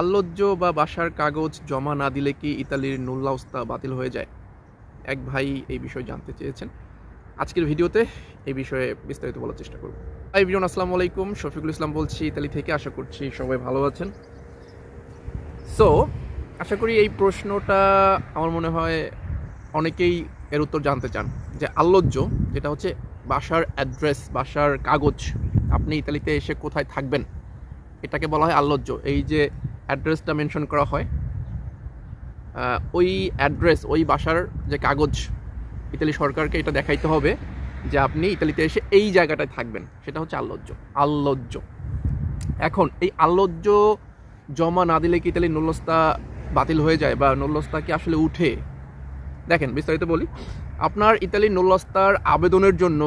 আল্লজ্জ বা বাসার কাগজ জমা না দিলে কি ইতালির নুল্লাউস্তা বাতিল হয়ে যায়? এক ভাই এই বিষয়ে জানতে চেয়েছেন। আজকের ভিডিওতে এই বিষয়ে বিস্তারিত বলার চেষ্টা করব। হাই বিরন আসসালামু আলাইকুম। শফিকুল ইসলাম বলছি, ইতালি থেকে। আশা করছি সবাই ভালো আছেন। সো আশা করি এই প্রশ্নটা আমার মনে হয় অনেকেই এর উত্তর জানতে চান। যে আল্লজ্জ যেটা হচ্ছে বাসার অ্যাড্রেস, বাসার কাগজ, আপনি ইতালিতে এসে কোথায় থাকবেন? এটাকে বলা হয় আল্লজ্জ এই যে অ্যাড্রেসটা মেনশন করা হয়। ওই অ্যাড্রেস, ওই বাসার যে কাগজ ইতালি সরকারকে এটা দেখাইতে হবে যে আপনি ইতালিতে এসে এই জায়গাটায় থাকবেন। সেটা হচ্ছে আল্লজ্জ। আল্লজ্জ। এখন এই আল্লজ্জ জমা না দিলে কি ইতালি নুল্লস্তা বাতিল হয়ে যায় বা নুল্লস্তা কি আসলে উঠে? দেখেন, বিস্তারিত বলি। আপনার ইতালি নুল্লস্তার আবেদনের জন্য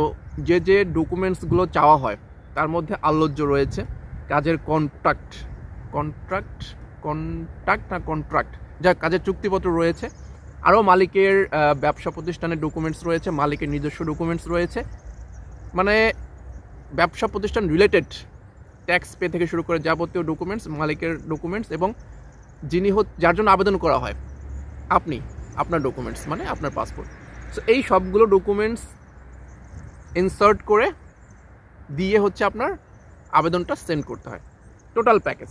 যে যে ডকুমেন্টসগুলো চাওয়া হয়, তার মধ্যে আল্লজ্জ রয়েছে, কাজের কন্ট্রাক্ট কন্ট্রাক্ট কন্ট্রাক্ট না কন্ট্রাক্ট যা কাজের চুক্তিপত্র রয়েছে। আরও মালিকের ব্যবসা প্রতিষ্ঠানের ডকুমেন্টস রয়েছে, মালিকের নিজস্ব ডকুমেন্টস রয়েছে। মানে ব্যবসা প্রতিষ্ঠান রিলেটেড ট্যাক্স পে থেকে শুরু করে যাবতীয় ডকুমেন্টস মালিকের ডকুমেন্টস এবং যিনি যার জন্য আবেদন করা হয়, আপনি, আপনার ডকুমেন্টস মানে আপনার পাসপোর্ট সো এই সবগুলো ডকুমেন্টস ইনসার্ট করে দিয়ে হচ্ছে আপনার আবেদনটা সেন্ড করতে হয়। টোটাল প্যাকেজ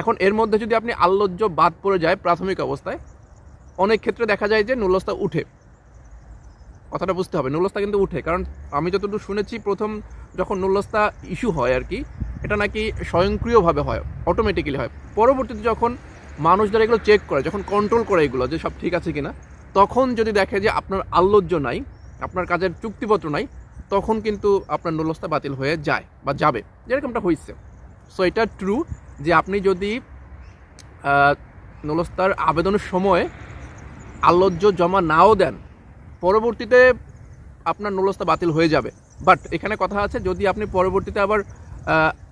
এখন এর মধ্যে যদি আপনি আল্লজ্জ বাদ পড়ে যায় প্রাথমিক অবস্থায়, অনেক ক্ষেত্রে দেখা যায় যে নুলস্তা উঠে। কথাটা বুঝতে হবে নুলস্তা কিন্তু উঠে। কারণ আমি যতটুকু শুনেছি, প্রথম যখন নুলস্তা ইস্যু হয় আর কি, এটা নাকি স্বয়ংক্রিয়ভাবে হয় অটোমেটিক্যালি হয়। পরবর্তীতে যখন মানুষ যারা এগুলো চেক করে, যখন কন্ট্রোল করে এগুলো, যে সব ঠিক আছে কিনা, তখন যদি দেখে যে আপনার আল্লজ্জ নাই, আপনার কাজের চুক্তিপত্র নাই, তখন কিন্তু আপনার নুলস্তা বাতিল হয়ে যায় বা যাবে। যেরকমটা হয়েছে সো এটা ট্রু যে আপনি যদি নুলস্তার আবেদনের সময় আল্লজ্জ জমা নাও দেন, পরবর্তীতে আপনার নুলস্তা বাতিল হয়ে যাবে। বাট এখানে কথা আছে, যদি আপনি পরবর্তীতে আবার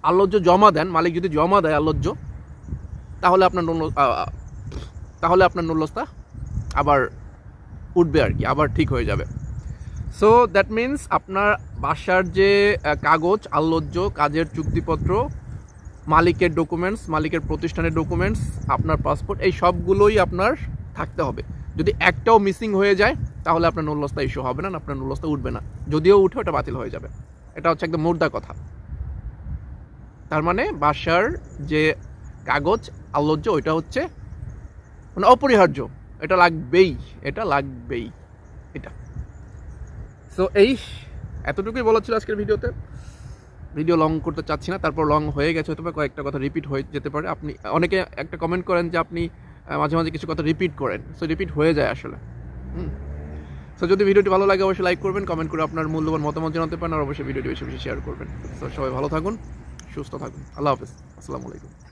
আল্লজ্জ জমা দেন, মালিক যদি জমা দেয় আল্লজ্জ তাহলে আপনার তাহলে আপনার নুলস্তা আবার উঠবে আর কি, আবার ঠিক হয়ে যাবে। সো দ্যাট মিন্স আপনার বাসার যে কাগজ আল্লজ্জ কাজের চুক্তিপত্র মালিকের ডকুমেন্টস মালিকের প্রতিষ্ঠানের ডকুমেন্টস আপনার পাসপোর্ট এই সবগুলোই আপনার থাকতে হবে। যদি একটাও মিসিং হয়ে যায়, তাহলে আপনার নুল্লস্তা ইস্যু হবে না, আপনার নুল্লস্তা উঠবে না। যদিও উঠে, ওটা বাতিল হয়ে যাবে। এটা হচ্ছে একদম মুর্দা কথা। তার মানে বাসার যে কাগজ আল্লজ্জ ওইটা হচ্ছে মানে অপরিহার্য। এটা লাগবেই এটা লাগবেই, এটা। সো এই এতটুকুই বলা ছিল আজকের ভিডিওতে। ভিডিও লং করতে চাচ্ছি না, তারপর লং হয়ে গেছে হয়তো কয়েকটা কথা রিপিট হয়ে যেতে পারে। আপনি, অনেকে একটা কমেন্ট করেন যে আপনি মাঝে মাঝে কিছু কথা রিপিট করেন সো রিপিট হয়ে যায় আসলে। সো যদি ভিডিওটি ভালো লাগে, অবশ্যই লাইক করবেন কমেন্ট করে আপনার মূল্যবান মতামত জানাতে পারেন, আর অবশ্যই ভিডিওটি বেশি বেশি শেয়ার করবেন। তো সবাই ভালো থাকুন, সুস্থ থাকুন। আল্লাহ হাফেজ। আসসালামু আলাইকুম।